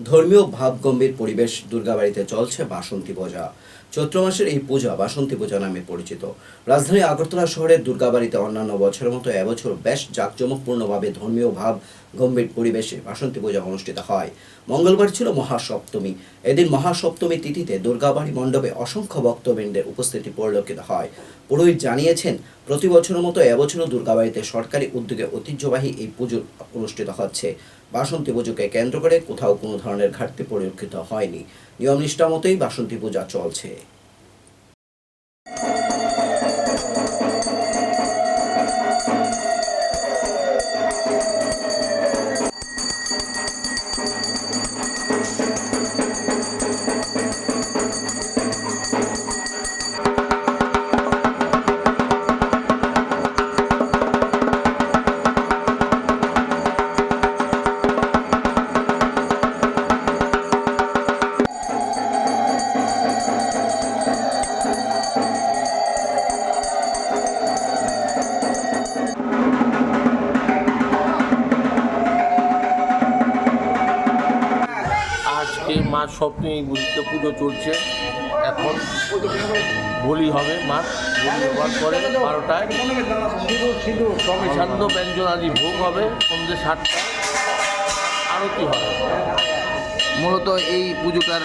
ধর্মীয় ভাবগম্ভীর পরিবেশ দুর্গাবাড়িতে চলছে বাসন্তী পূজা। চৈত্র মাসের এই পূজা বাসন্তী পূজা নামে পরিচিত। রাজধানী আগরতলা শহরের দুর্গাবাড়িতে অন্যান্য বছরের মতো এবছর বেশ জাঁকজমকপূর্ণভাবে ধর্মীয় ভাব গম্ভীর পরিবেশে বাসন্তী পূজা অনুষ্ঠিত হয়। মঙ্গলবার ছিল মহাসপ্তমী। এদিন মহাসপ্তমী তিথিতে দুর্গাবাড়ি মণ্ডপে অসংখ্য ভক্তবৃন্দের উপস্থিতি পরিলক্ষিত হয়। পুরোহিত জানিয়েছেন, প্রতি বছরের মতো এবছরও দুর্গাবাড়িতে সরকারি উদ্যোগে ঐতিহ্যবাহী এই পুজো অনুষ্ঠিত হচ্ছে। বাসন্তী পুজোকে কেন্দ্র করে কোথাও কোনো ধরনের ঘাটতি পরিলক্ষিত হয়নি। নিয়ম নিষ্ঠা মতোই বাসন্তী পূজা চলছে। আজকে মা সপ্তমী বুঝতে পুজো চলছে। এখন বলি হবে মা বলি হওয়ার পরে বারোটায় সান্ধ্য ব্যঞ্জন আদি ভোগ হবে সন্ধ্যে সাতটায়। আরতি হবে। মূলত এই পুজোটার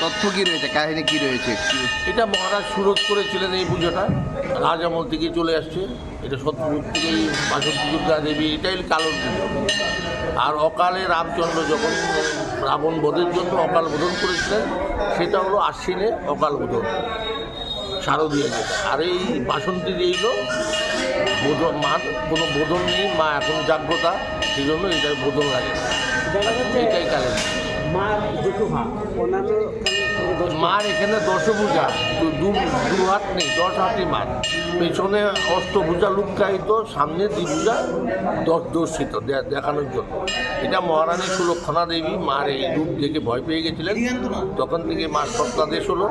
তথ্য কি রয়েছে? কাহিনী কি রয়েছে? এটা মহারাজ সুরত করেছিলেন এই পুজোটা। রাজামল থেকে চলে আসছে। এটা সত্যযুগ থেকেই বাসন্তী দুর্গা দেবী এটাই কালোর পুজো। আর অকালে রামচন্দ্র যখন রাবণ বোধের জন্য অকাল বোধন করেছিলেন সেটা হলো আশ্বিনে অকাল বোধন শারদীয় যেটা আর এই বাসন্তী এইগুলো বোধন মার কোনো বোধন নেই মা এখন জাগ্রতা সেই জন্য এটা বোধন লাগে। এটাই কারণ মার এখানে দশভুজা তো দু দু হাত নেই দশ হাতই মার। পেছনে অষ্টভুজা লুকায়িত সামনে দ্বিভুজা দশ দর্শিত দেখানোর জন্য। এটা মহারানী সুলক্ষণা দেবী মার এই রূপ দেখে ভয় পেয়ে গেছিলেন। তখন থেকে মার সপ্তাদেশ হলো।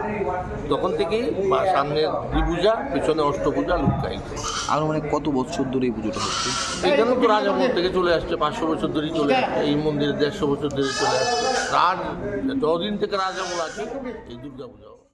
তখন থেকেই মা সামনে দ্বিভুজা পেছনে অষ্টভুজা লুকায়িত আরও মানে কত বছর ধরে এই পুজোটা হচ্ছে? এখানে তো রাজামল থেকে চলে আসছে পাঁচশো বছর ধরেই চলে আসছে এই মন্দিরে দেড়শো বছর ধরে চলে আসছে। রাজ যতদিন থেকে রাজামল আছে এই দুর্গা পূজা